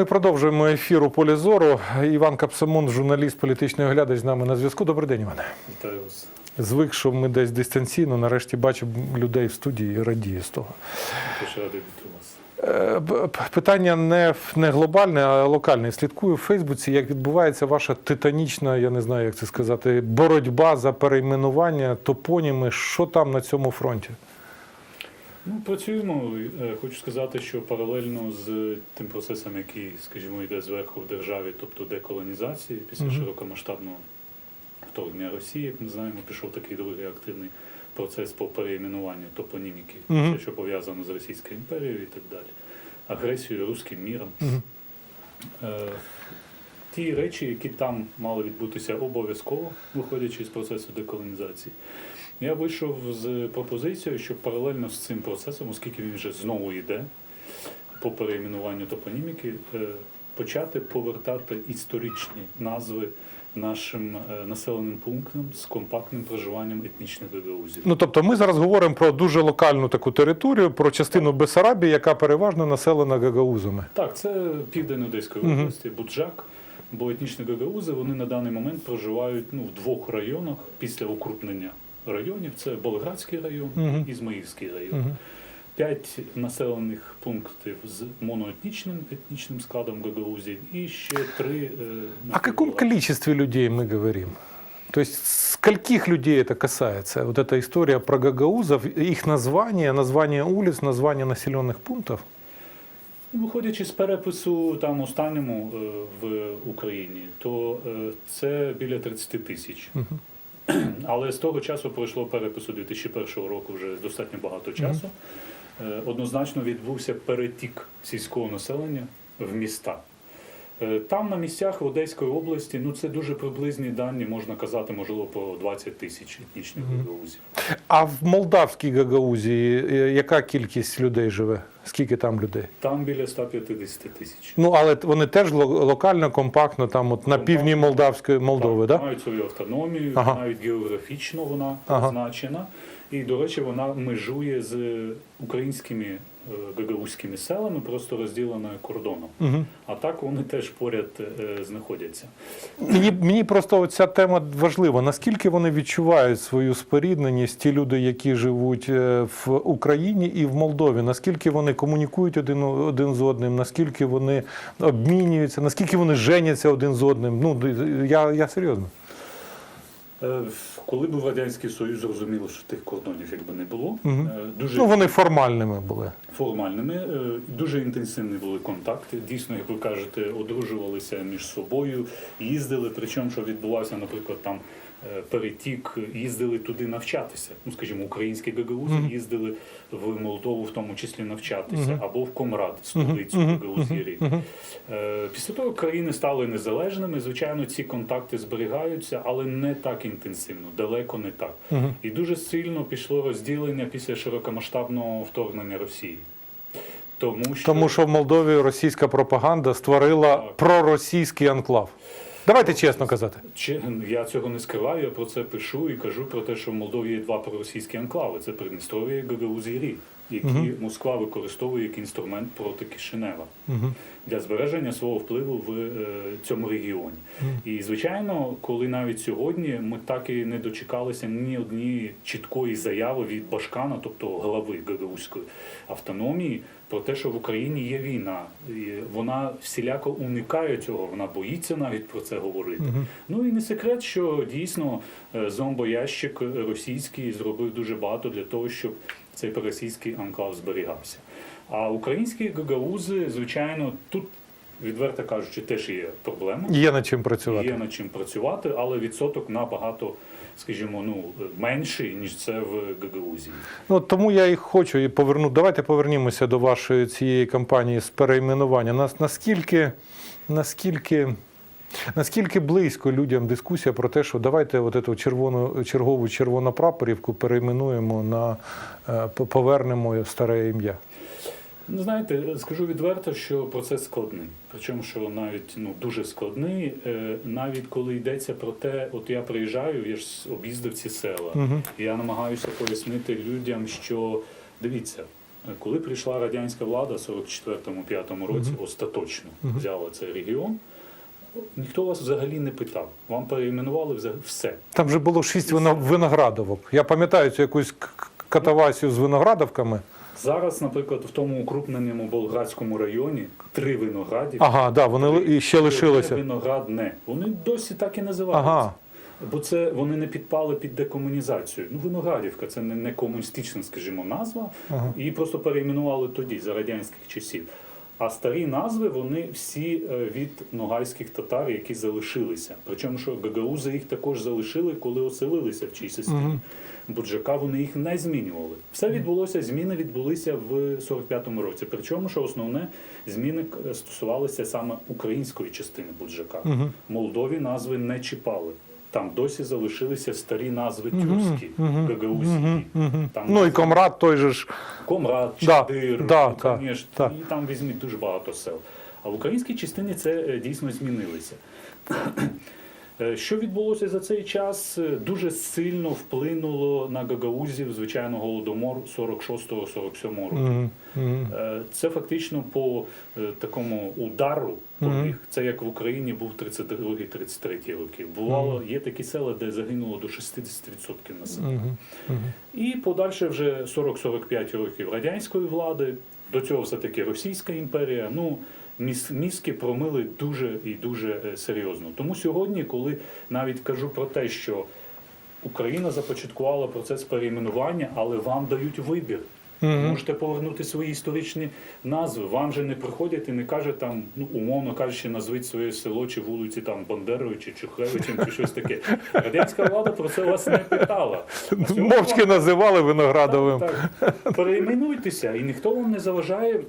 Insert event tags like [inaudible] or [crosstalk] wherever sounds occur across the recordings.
Ми продовжуємо ефір у полі зору. Іван Капсамон, журналіст, політичний оглядач з нами на зв'язку. Добрий день, Іване. Вітаю вас. Звик, що ми десь дистанційно, нарешті бачив людей в студії і радію з того. Е, Питання не, не глобальне, а локальне. Слідкую в Фейсбуці, як відбувається ваша титанічна, я не знаю, як це сказати, боротьба за перейменування, топоніми. Що там на цьому фронті? Ну, працюємо. Е, Хочу сказати, що паралельно з тим процесом, який, скажімо, йде зверху в державі, тобто деколонізації, після Мгм. широкомасштабного вторгнення Росії, як ми знаємо, пішов такий другий активний процес по переіменуванню топоніміки, Мгм. все, що пов'язано з Російською імперією і так далі, агресією, руським міром. Мгм. Е, Ті речі, які там мали відбутися обов'язково, виходячи з процесу деколонізації, я вийшов з пропозицією, що паралельно з цим процесом, оскільки він вже знову йде по переіменуванню топоніміки, е, почати повертати історичні назви нашим е, населеним пунктам з компактним проживанням етнічних гагаузів. Ну тобто, ми зараз говоримо про дуже локальну таку територію, про частину Бесарабії, яка переважно населена гагаузами. Так, це південь Одеської області, Буджак. Бо етнічні гагаузи вони на даний момент проживають ну, в двох районах після укрупнення районів. Це Болградський район Мгм. і Змаївський район. Мгм. П'ять населених пунктів з моноетнічним етнічним складом гагаузів і ще три. е, на О каком півдні. количестве людей мы говорим? То есть скольких людей это касается? Вот эта история про гагаузов, их название, название улиц, название населенных пунктов? Ну, Виходячи з перепису там останньому е, в Україні, то е, це біля 30 тисяч. Мгм. [clears throat] Але з того часу пройшло перепису 2001 року вже достатньо багато часу. Е, Однозначно відбувся перетік сільського населення в міста. Е, Там на місцях в Одеської області, ну це дуже приблизні дані, можна казати, можливо, про 20 тисяч етнічних гагаузів. А в Молдавській Гагаузії е, яка кількість людей живе? Скільки там людей? Там біля 150 тисяч. Ну, але вони теж ло- локально, компактно, там от на півдні Молдавської Молдови, так, да? мають свою автономію, Ага. навіть географічно вона Ага. позначена. І, до речі, вона межує з українськими гагаузькими селами, просто розділена кордоном. Угу. А так вони теж поряд е, знаходяться. Мені, мені просто ця тема важлива. Наскільки вони відчувають свою спорідненість, ті люди, які живуть е, в Україні і в Молдові, наскільки вони комунікують один, один з одним, наскільки вони обмінюються, наскільки вони женяться один з одним. Ну, я, я серйозно. Е, Коли був Радянський Союз, зрозуміло, що тих кордонів якби не було. Е, Дуже Ну, вони формальними були. формальними, е, дуже інтенсивні були контакти. Дійсно, як ви кажете, одружувалися між собою, їздили. Причому, що відбувався, наприклад, там перетік, їздили туди навчатися. Ну, скажімо, українські гагаузи Мгм. їздили в Молдову, в тому числі навчатися, або в Комрад, столицю мгм. Е, Після того країни стали незалежними. Звичайно, ці контакти зберігаються, але не так інтенсивно, далеко не так. І дуже сильно пішло розділення після широкомасштабного вторгнення Росії. Тому що, Тому що в Молдові російська пропаганда створила Так. проросійський анклав. Давайте чесно казати. Чи- я цього не скриваю, я про це пишу і кажу про те, що в Молдові є два проросійські анклави: це Придністров'я і Гагаузія, які Мгм. Москва використовує як інструмент проти Кишинева. Угу. для збереження свого впливу в е, цьому регіоні. Мгм. І звичайно, коли навіть сьогодні ми так і не дочекалися ні однієї чіткої заяви від Башкана, тобто глави Гагаузької автономії, про те, що в Україні є війна. І вона всіляко уникає цього, вона боїться навіть про це говорити. Угу. Ну і не секрет, що дійсно е, зомбоящик російський зробив дуже багато для того, щоб цей російський анклав зберігався. А українські гагаузи, звичайно, тут, відверто кажучи, теж є проблема. Є над чим працювати. Є над чим працювати, але відсоток набагато, скажімо, ну менший, ніж це в Гагаузії. Ну тому я і хочу і поверну. Давайте повернімося до вашої цієї кампанії з перейменування. Нас наскільки, наскільки, наскільки близько людям дискусія про те, що давайте от эту червону чергову червонопрапорівку перейменуємо на е, повернемо старе ім'я. Ну, знаєте, скажу відверто, що процес складний. Причому, що навіть ну дуже складний, Е, навіть коли йдеться про те, от я приїжджаю, я ж об'їздив ці села. Угу. Я намагаюся пояснити людям, що дивіться, коли прийшла радянська влада в 44-5 році, остаточно взяла цей регіон, ніхто вас взагалі не питав. Вам перейменували взагалі все. Там же було шість вино- виноградовок. Я пам'ятаю цю якусь катавасію з виноградовками. Зараз, наприклад, в тому укрупненому Болградському районі три виноградів. Ага, да, вони і ще Одне лишилося. Виноградне. Вони досі так і називаються. Ага. Бо це вони не підпали під декомунізацію. Ну, Виноградівка це не, не комуністична, скажімо, назва. Ага. Її просто перейменували тоді, за радянських часів. А старі назви вони всі е, від ногайських татар, які залишилися. Причому, що гагаузи їх також залишили, коли оселилися в чийсь системі. Мгм. Буджака вони їх не змінювали. Все відбулося, зміни відбулися в 45-му році. Причому, що основне зміни е, стосувалися саме української частини Буджака. Мгм. Молдові назви не чіпали. Там досі залишилися старі назви тюркські, мгм, мгм. Там Ну і комрад той же ж. Комрад, Да, Чадир, да, ну, так, конечно, так. і там візьміть дуже багато сел. А в українській частині це е, дійсно змінилося. Е, Що відбулося за цей час? Е, Дуже сильно вплинуло на гагаузів, звичайно, голодомор 46-47 року. Мгм. Е, Це фактично по такому удару Мгм. побіг. Це як в Україні був 32-33 роки. Бувало, є такі села, де загинуло до 60% населення. Мгм, мгм. І подальше вже 40-45 років радянської влади. До цього все-таки Російська імперія. Ну, мізки промили дуже і дуже е, серйозно. Тому сьогодні, коли навіть кажу про те, що Україна започаткувала процес перейменування, але вам дають вибір. Мгм. Можете повернути свої історичні назви. Вам же не приходять і не каже там, ну умовно кажучи, назвіть своє село чи вулиці там Бандерою чи Чухлевичем, чи щось таке. Радянська влада про це вас не питала. Мовчки називали виноградовим. так, так. Перейменуйтеся, і ніхто вам не заважає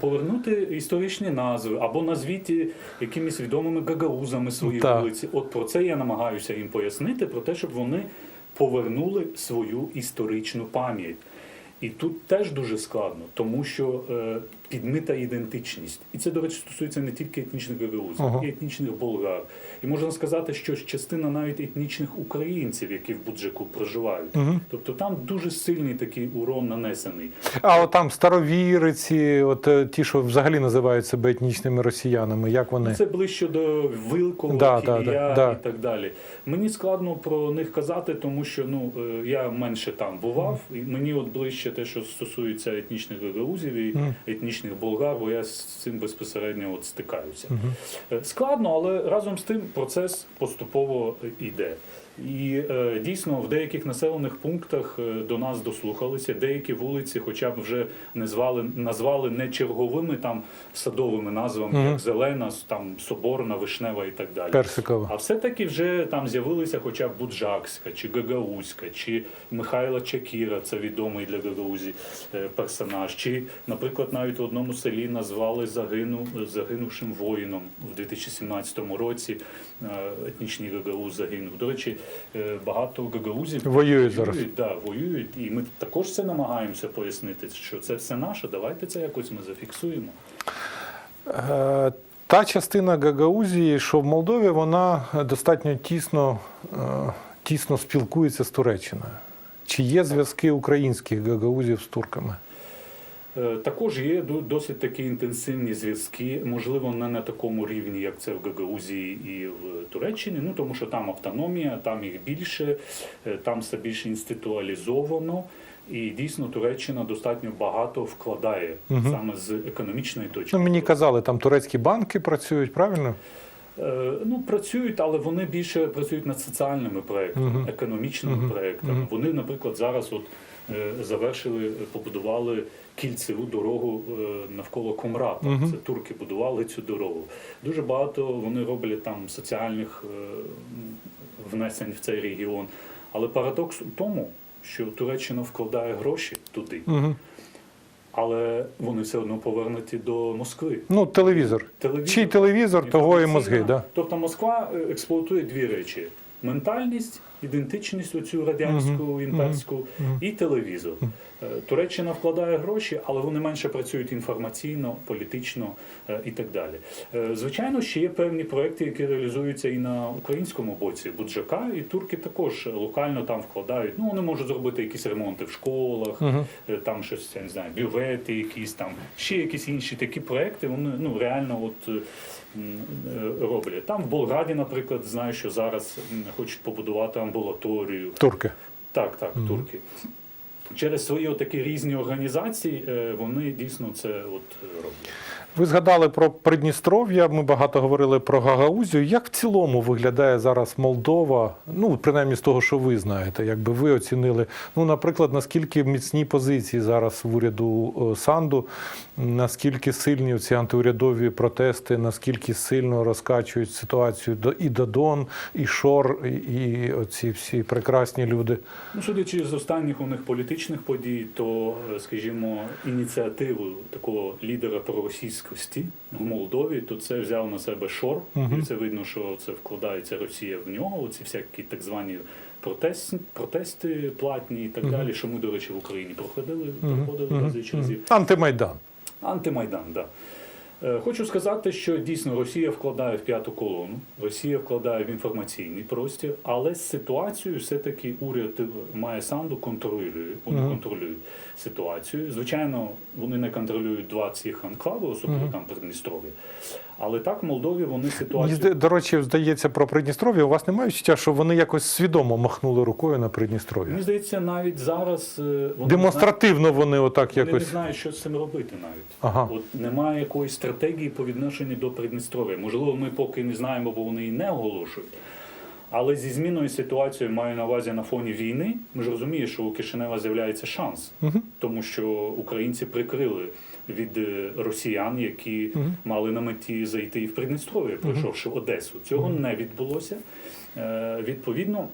повернути історичні назви або назвіть е, якимись відомими гагаузами свої Так. вулиці. От про це я намагаюся їм пояснити, про те, щоб вони повернули свою історичну пам'ять. І тут теж дуже складно, тому що е, підмита ідентичність. І це, до речі, стосується не тільки етнічних гагаузів, Ага. і етнічних болгар. І можна сказати, що частина навіть етнічних українців, які в Буджаку проживають. Мгм. Тобто там дуже сильний такий урон нанесений. А от там старовіриці, от е, ті, що взагалі називають себе етнічними росіянами, як вони? Це ближче до Вилкова, Да, да, да, да. і так далі. Мені складно про них казати, тому що ну е, я менше там бував, і мені от ближче те, що стосується етнічних гагаузів і Мгм. Етнічних болгар, бо я з цим безпосередньо от стикаюся. Е, Складно, але разом з тим процес поступово йде. І е, дійсно в деяких населених пунктах е, до нас дослухалися. Деякі вулиці, хоча б вже не звали, назвали не черговими там садовими назвами, Мгм. як Зелена, там Соборна, Вишнева і так далі. Персикова. А все-таки вже там з'явилися хоча б Буджакська, чи Гагаузька, чи Михайла Чакіра, це відомий для Гагаузі е, персонаж. Чи, наприклад, навіть в одному селі назвали загину, загинувшим воїном в 2017 році. Етнічний Гагауз загинув. До речі, багато гагаузів Воюють зараз. Да, воюють, і ми також це намагаємося пояснити, що це все наше. Давайте це якось ми зафіксуємо. Е, Та частина Гагаузії, що в Молдові, вона достатньо тісно, е, тісно спілкується з Туреччиною. Чи є зв'язки українських гагаузів з турками? Е, Також є досить такі інтенсивні зв'язки, можливо, не на такому рівні, як це в Гагаузії і в Туреччині. Ну тому що там автономія, там їх більше, е, там все більш інституалізовано. І дійсно Туреччина достатньо багато вкладає Мгм. саме з економічної точки. Ну, мені казали, там турецькі банки працюють, правильно? Е, Ну, працюють, але вони більше працюють над соціальними проектами, Мгм. економічними Мгм. проектами. Мгм. Вони, наприклад, зараз от завершили, е, побудували кільцеву дорогу е, навколо Комрата. Мгм. Це турки будували цю дорогу. Дуже багато вони роблять там соціальних е, внесень в цей регіон. Але парадокс у тому, що Туреччина вкладає гроші туди, Угу. але вони все одно повернуті до Москви. Ну, телевізор. Телевізор. Чий телевізор, того і мозги. Да? Тобто Москва е, експлуатує дві речі: ментальність, ідентичність, оцю радянську, імперську, і телевізор. Е, Туреччина вкладає гроші, але вони менше працюють інформаційно, політично е, і так далі. Е, Звичайно, ще є певні проекти, які реалізуються і на українському боці Буджака, і турки також локально там вкладають. Ну вони можуть зробити якісь ремонти в школах, е, там щось я не знаю, бювети, якісь там ще якісь інші такі проекти. Вони ну реально от. Е, Роблять там в Болграді, наприклад, знаю, що зараз хочуть побудувати амбулаторію. Турки. Так, так, турки. Через свої такі різні організації е, вони дійсно це от е, роблять. Ви згадали про Придністров'я. Ми багато говорили про Гагаузію. Як в цілому виглядає зараз Молдова? Ну, принаймні з того, що ви знаєте, якби ви оцінили. Ну, наприклад, наскільки міцні позиції зараз в уряду е, Санду, наскільки сильні ці антиурядові протести, наскільки сильно розкачують ситуацію до і Додон, і Шор, і, оці всі прекрасні люди. Ну, судячи з останніх у них політичних подій, то, е, скажімо, ініціативу такого лідера проросійськості в Молдові, то це взяв на себе Шор. І це видно, що це вкладається Росія в нього. Оці всякі так звані протест, протести платні і так далі, що ми, до речі, в Україні проходили, проходили разів разів. Антимайдан. Антимайдан, да. Е, Хочу сказати, що дійсно Росія вкладає в п'яту колону, Росія вкладає в інформаційний простір, але ситуацію все-таки уряд має санду контролює. Вони контролюють ситуацію. Звичайно, вони не контролюють два цих анклави, особливо там Придністров'я. Але так в Молдові вони Мені ситуацію. до речі, здається про Придністров'я. У вас немає відчуття, що вони якось свідомо махнули рукою на Придністров'я? Мені здається, навіть зараз е, вони не Демонстративно вони отак Вони не якось. знають, що з цим робити навіть. Ага. От немає якоїсь стратегії по відношенню до Придністров'я. Можливо, ми поки не знаємо, бо вони і не оголошують. Але зі зміною ситуації маю на увазі на фоні війни. Ми ж розуміємо, що у Кишинева з'являється шанс, тому що українці прикрили від е, росіян, які мали на меті зайти і в Придністров'я, пройшовши Одесу. Цього не відбулося. Е, Відповідно,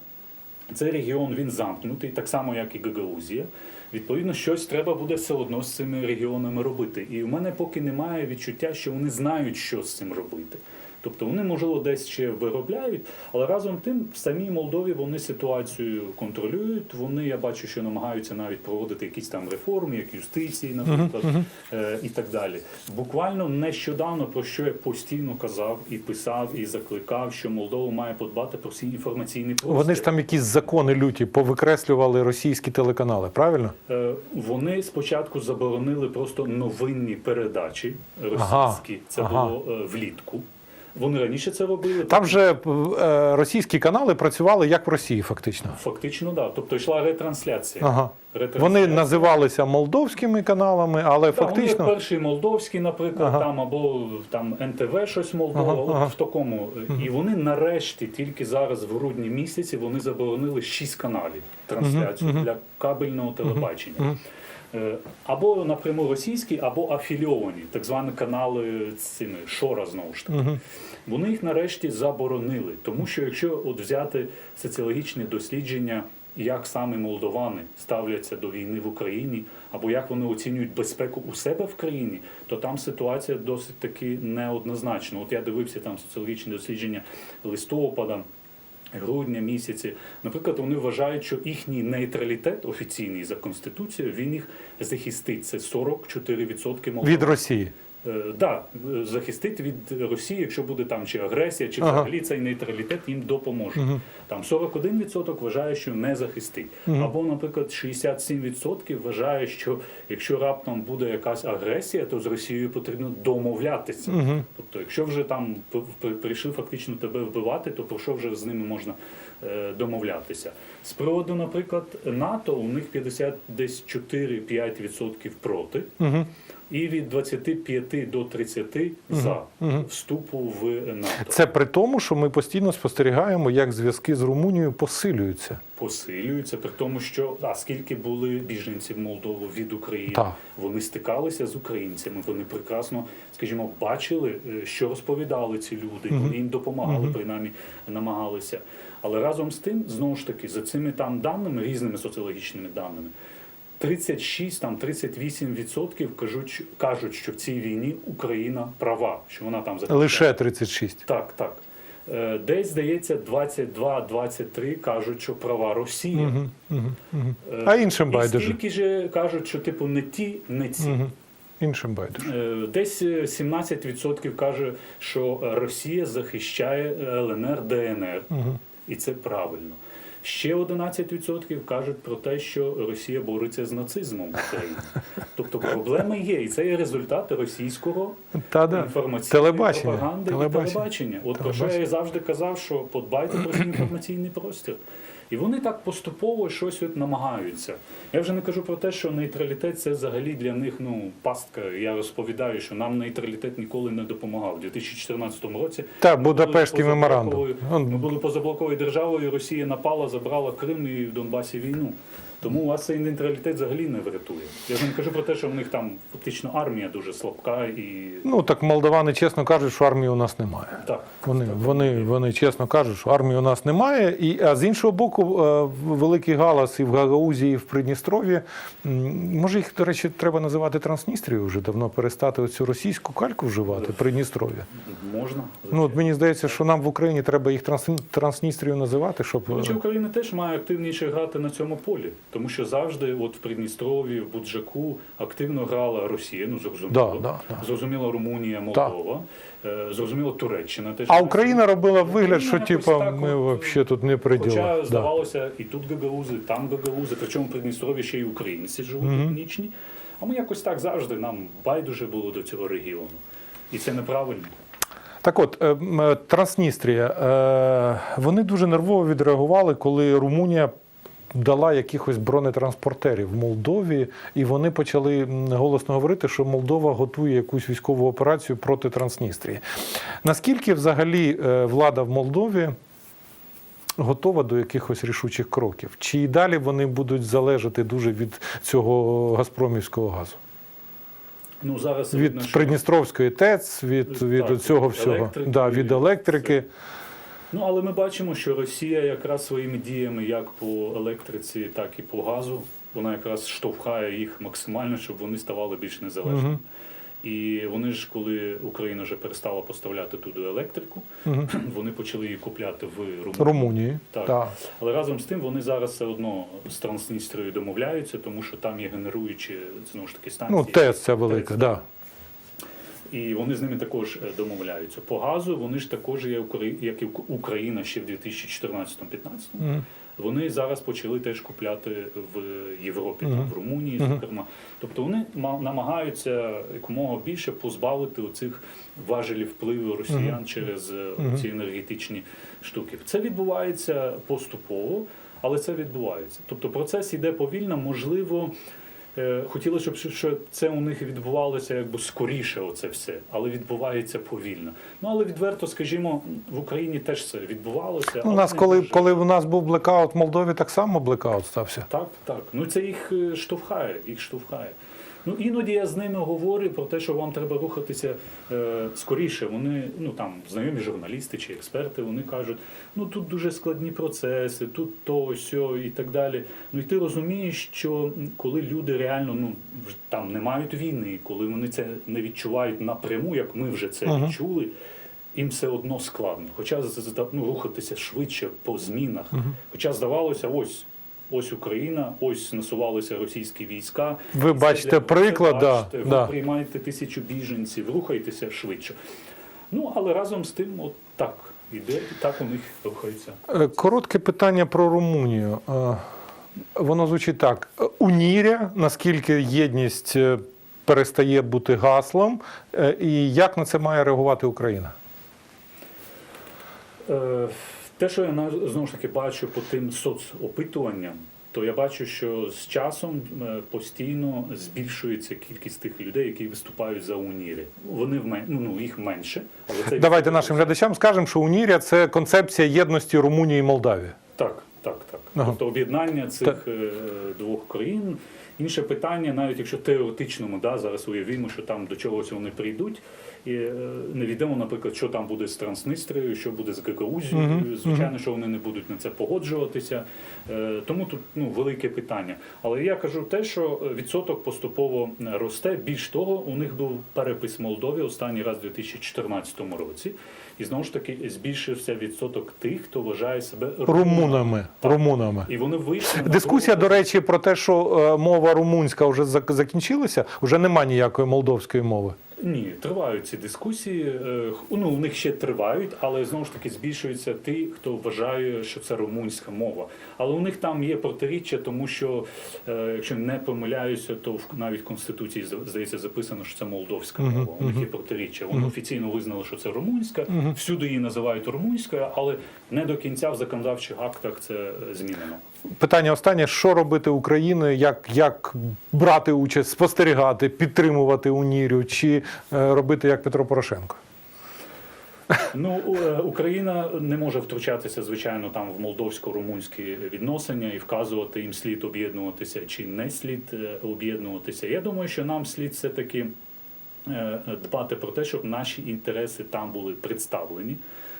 цей регіон він замкнутий, так само як і Гагаузія. Відповідно, щось треба буде все одно з цими регіонами робити. І в мене поки немає відчуття, що вони знають, що з цим робити. Тобто вони, можливо, десь ще виробляють, але разом тим в самій Молдові вони ситуацію контролюють. Вони, я бачу, що намагаються навіть проводити якісь там реформи, як юстиції, наприклад, е, і так далі. Буквально нещодавно про що я постійно казав і писав, і закликав, що Молдова має подбати про свій інформаційний простір. Вони ж там якісь закони люті повикреслювали російські телеканали, правильно? Е, Вони спочатку заборонили просто новинні передачі російські. Ага, Це ага. було е, влітку. Вони раніше це робили. Там же е, російські канали працювали як в Росії, фактично. Фактично, да. Тобто йшла ретрансляція. Ага. Ретрансляція. Вони називалися молдовськими каналами, але Так, вони перший молдовський, наприклад, Ага. там або там НТВ щось Молдова, Ага, от ага. в такому. І вони нарешті, тільки зараз, в грудні місяці, вони заборонили шість каналів трансляцію для кабельного телебачення. Е, Або напряму російські, або афільовані, так звані канали цими Шора знову ж таки. Вони їх нарешті заборонили, тому що якщо от взяти соціологічне дослідження, як саме молдовани ставляться до війни в Україні, або як вони оцінюють безпеку у себе в країні, то там ситуація досить таки неоднозначна. От я дивився там соціологічне дослідження листопада. Грудня місяці, наприклад, вони вважають, що їхній нейтралітет офіційний за конституцією він їх захистить. Це 44% молдован. від Росії. Е, да, е, захистить від Росії, якщо буде там чи агресія, чи Ага. взагалі цей нейтралітет їм допоможе. Там 41% вважає, що не захистить. Або, наприклад, 67% вважає, що якщо раптом буде якась агресія, то з Росією потрібно домовлятися. Тобто, якщо вже там прийшли фактично тебе вбивати, то про що вже з ними можна е, домовлятися? З приводу, наприклад, НАТО, у них 50 десь 4-5% проти. І від 25 до 30 за вступу в НАТО. Це при тому, що ми постійно спостерігаємо, як зв'язки з Румунією посилюються. посилюються, при тому, що а скільки були біженців в Молдову від України, Так. вони стикалися з українцями. Вони прекрасно, скажімо, бачили, е, що розповідали ці люди. Вони їм допомагали, принаймні намагалися. Але разом з тим, знову ж таки, за цими там даними, різними соціологічними даними. 36, там 38% кажуть, кажуть, що в цій війні Україна права, що вона там захищає. Лише 36. Так, так. Е, Десь, здається, 22-23 кажуть, що права Росії. Угу, угу, угу. Е, А іншим і байдуже. стільки ж кажуть, що типу не ті, не ці. Угу. Іншим байдуже. Е, Десь е, 17% каже, що Росія захищає е, ЛНР, ДНР, Угу. і це правильно. Ще 11% кажуть про те, що Росія бореться з нацизмом в Україні. [laughs] Тобто проблеми є, і це є результат російського Та да. інформаційної Телебачення. пропаганди Телебачення. і телебачення. От про що я завжди казав, що подбайте про інформаційний простір. І вони так поступово щось от намагаються. Я вже не кажу про те, що нейтралітет це взагалі для них ну пастка. Я розповідаю, що нам нейтралітет ніколи не допомагав. У 2014 році Так, Будапештський меморандум. Ми були позаблоковою державою, Росія напала, забрала Крим і в Донбасі війну. Тому у вас цей нейтралітет взагалі не врятує. Я вже не кажу про те, що в них там фактично армія дуже слабка і Ну так молдавани чесно кажуть, що армії у нас немає. так. Вони, вони, вони чесно кажуть, що армії у нас немає. І, а з іншого боку, е, великий галас і в Гагаузі, і в Придністров'ї. М, Може, їх, до речі, треба називати Трансністрією вже давно перестати оцю російську кальку вживати, Придністров'я. Можна. Ну, от мені здається, що нам в Україні треба їх Транс- Трансністрією називати, щоб. е, Хоча Україна теж має активніше грати на цьому полі, тому що завжди, от в Придністров'ї, в Буджаку активно грала Росія, ну зрозуміло, Да, да, да. зрозуміло Румунія, Молдова, е, зрозуміло Туреччина теж. А Україна робила вигляд, що типа ми взагалі тут не при Хоча. Да. здавалося, і тут гагаузи, там гагаузи, причому в Придністров'ї ще й українці живуть Мгм. етнічні. А ми якось так завжди нам байдуже було до цього регіону. І це неправильно. Так от, е, е, Трансністрія. е, Вони дуже нервово відреагували, коли Румунія дала якихось бронетранспортерів в Молдові, і вони почали голосно говорити, що Молдова готує якусь військову операцію проти Трансністрії. Наскільки взагалі е, влада в Молдові готова до якихось рішучих кроків? Чи і далі вони будуть залежати дуже від цього газпромівського газу? Ну, зараз видно, Від що- Придністровської ТЕЦ, від, Так, від цього всього. електрики, Да, від електрики. Ну, але ми бачимо, що Росія якраз своїми діями як по електриці, так і по газу, вона якраз штовхає їх максимально, щоб вони ставали більш незалежними. Мгм. І вони ж, коли Україна вже перестала поставляти туди електрику, Мгм. [clears throat] вони почали її купляти в Румунії. Румунії. Так. Так. Але разом з тим вони зараз все одно з Трансністрією домовляються, тому що там є генеруючі знову ж таки станції. Ну, ТЕЦ ця велика, ТЕЦ, да. І вони з ними також е, домовляються. По газу вони ж також є як і Україна ще в 2014-15. Мгм. Вони зараз почали теж купляти в Європі, Мгм. там, в Румунії, Мгм. зокрема. Тобто вони ма- намагаються якомога більше позбавити оцих важелів впливу росіян Мгм. через Мгм. ці енергетичні штуки. Це відбувається поступово, але це відбувається. Тобто процес іде повільно, можливо. Е, Хотілося б, що це у них відбувалося якби скоріше, оце все, але відбувається повільно. Ну але відверто, скажімо, в Україні теж це відбувалося. У нас, коли, дуже. коли у нас був блекаут в Молдові, так само блекаут стався. Так, так. Ну це їх е, штовхає, їх штовхає. Ну іноді я з ними говорю про те, що вам треба рухатися е, скоріше. Вони, ну там знайомі журналісти чи експерти, вони кажуть, ну тут дуже складні процеси, тут то, сьо і так далі. Ну і ти розумієш, що коли люди реально ну там не мають війни, коли вони це не відчувають напряму, як ми вже це Ага. відчули. Їм все одно складно, хоча ну, рухатися швидше по змінах. Хоча здавалося, ось ось Україна, ось насувалися російські війська. Ви це бачите для- приклад, да, ви да. приймаєте тисячу біженців, рухайтеся швидше. Ну але разом з тим, от так іде, і так у них рухається. Е, Коротке питання про Румунію. Е, Воно звучить так: Уніря, наскільки єдність е, перестає бути гаслом, і як на це має реагувати Україна? Е, Те, що я знову ж таки бачу по тим соцопитуванням, то я бачу, що з часом е, постійно збільшується кількість тих людей, які виступають за унірі. Вони в мен... ну, ну, їх менше, але це Давайте нашим глядачам скажемо, що Уніря це концепція єдності Румунії і Молдавії. Так, так, так. Ага. Тобто об'єднання цих е, двох країн. Інше питання, навіть якщо теоретичному, да, зараз уявімо, що там до чогось вони прийдуть, і е, невідомо, наприклад, що там буде з Транснистрією, що буде з Гагаузією. Мгм, Звичайно, що вони не будуть на це погоджуватися. Е, Тому тут ну, велике питання. Але я кажу те, що відсоток поступово росте. Більш того, у них був перепис Молдові останній раз у 2014 році. І знову ж таки збільшився відсоток тих, хто вважає себе Румунами. Румунами. І вони вийшли Дискусія, до речі, про те, що е, мова румунська вже зак- закінчилася, вже нема ніякої молдовської мови. Ні, тривають ці дискусії. Е, Ну, у них ще тривають, але знову ж таки збільшується ті, хто вважає, що це румунська мова. Але у них там є протиріччя, тому що, е, якщо не помиляюся, то навіть в Конституції зда- здається записано, що це молдовська мова. У них є протиріччя. Вони офіційно визнали, що це румунська, Мгм. всюди її називають румунською, але не до кінця в законодавчих актах це е, змінено. Питання останнє: що робити Україною, як, як брати участь, спостерігати, підтримувати унірю, чи е, робити як Петро Порошенко? Ну, е, Україна не може втручатися, звичайно, там в молдовсько-румунські відносини і вказувати їм слід об'єднуватися чи не слід е, об'єднуватися. Я думаю, що нам слід все таки дбати про те, щоб наші інтереси там були представлені.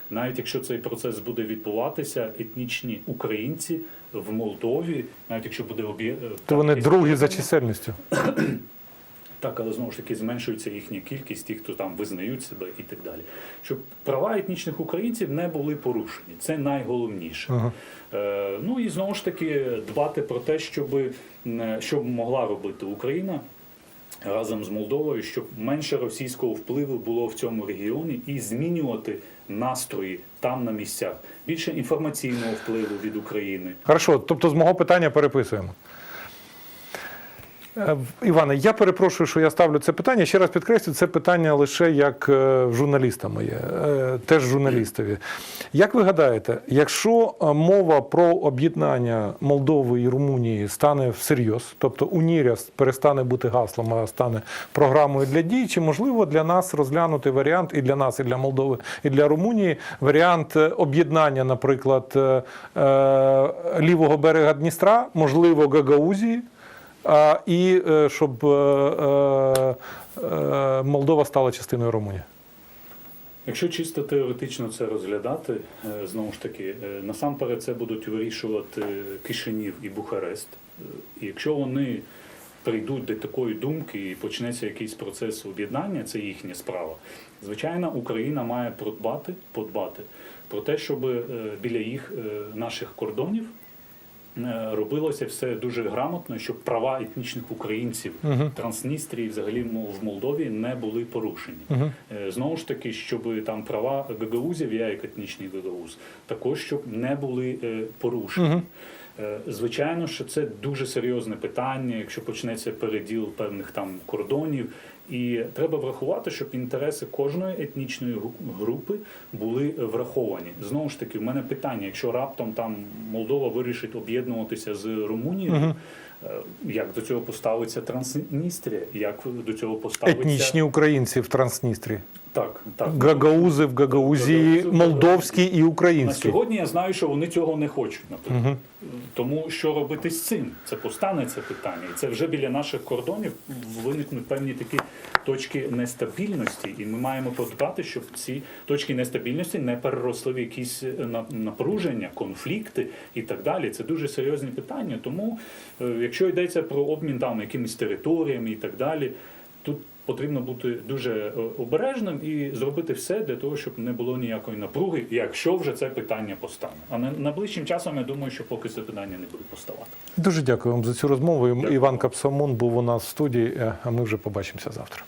Навіть якщо цей процес буде відбуватися, етнічні українці в Молдові, навіть якщо буде об'є... То вони другі за чисельністю. [clears throat] так, але знову ж таки зменшується їхня кількість, ті, хто там визнають себе і так далі. Щоб права етнічних українців не були порушені. Це найголовніше. Ага. Е, ну і знову ж таки дбати про те, щоб, м, що могла робити Україна. Разом з Молдовою, щоб менше російського впливу було в цьому регіоні і змінювати настрої там на місцях, більше інформаційного впливу від України. Хорошо, тобто з мого питання переписуємо. Е, Іване, я перепрошую, що я ставлю це питання. Ще раз підкреслю, це питання лише як е, журналіста моє, е, теж журналістові. Як ви гадаєте, якщо мова про об'єднання Молдови і Румунії стане всерйоз, тобто Уніря перестане бути гаслом, а стане програмою для дій, чи можливо для нас розглянути варіант і для нас, і для Молдови, і для Румунії варіант об'єднання, наприклад, лівого берега Дністра, можливо, Гагаузії, і е, щоб е, е, Молдова стала частиною Румунії. Якщо чисто теоретично це розглядати, знову ж таки, насамперед це будуть вирішувати Кишинів і Бухарест. І якщо вони прийдуть до такої думки і почнеться якийсь процес об'єднання, це їхня справа. Звичайно, Україна має подбати, подбати про те, щоб біля їх наших кордонів робилося все дуже грамотно, щоб права етнічних українців Мгм. Трансністрії, взагалі в Молдові, не були порушені. Мгм. Е, Знову ж таки, щоб там права гагаузів, я як етнічний гагауз, також щоб не були е, порушені. Мгм. Е, Звичайно, що це дуже серйозне питання, якщо почнеться переділ певних там кордонів. І треба врахувати, щоб інтереси кожної етнічної гру- групи були враховані. Знову ж таки, в мене питання: якщо раптом там Молдова вирішить об'єднуватися з Румунією, е, як до цього поставиться Трансністрія? Як до цього поставиться Етнічні українці в Трансністрії. Так, так. Гагаузи в Гагаузії, Гагаузі, молдовські і українські. На сьогодні я знаю, що вони цього не хочуть, наприклад. Мгм. Тому що робити з цим? Це постане це питання. І це вже біля наших кордонів виникнуть певні такі точки нестабільності, і ми маємо подбати, щоб ці точки нестабільності не переросли в якісь е, напруження, конфлікти і так далі. Це дуже серйозні питання. Тому, е, якщо йдеться про обмін там якимись територіями і так далі, тут потрібно бути дуже е, обережним і зробити все для того, щоб не було ніякої напруги, якщо вже це питання постане. А на- найближчим часом я думаю, що поки це питання не буде поставати. Дуже дякую вам за цю розмову. Дякую. Іван Капсамон був у нас в студії, е, а ми вже побачимося завтра.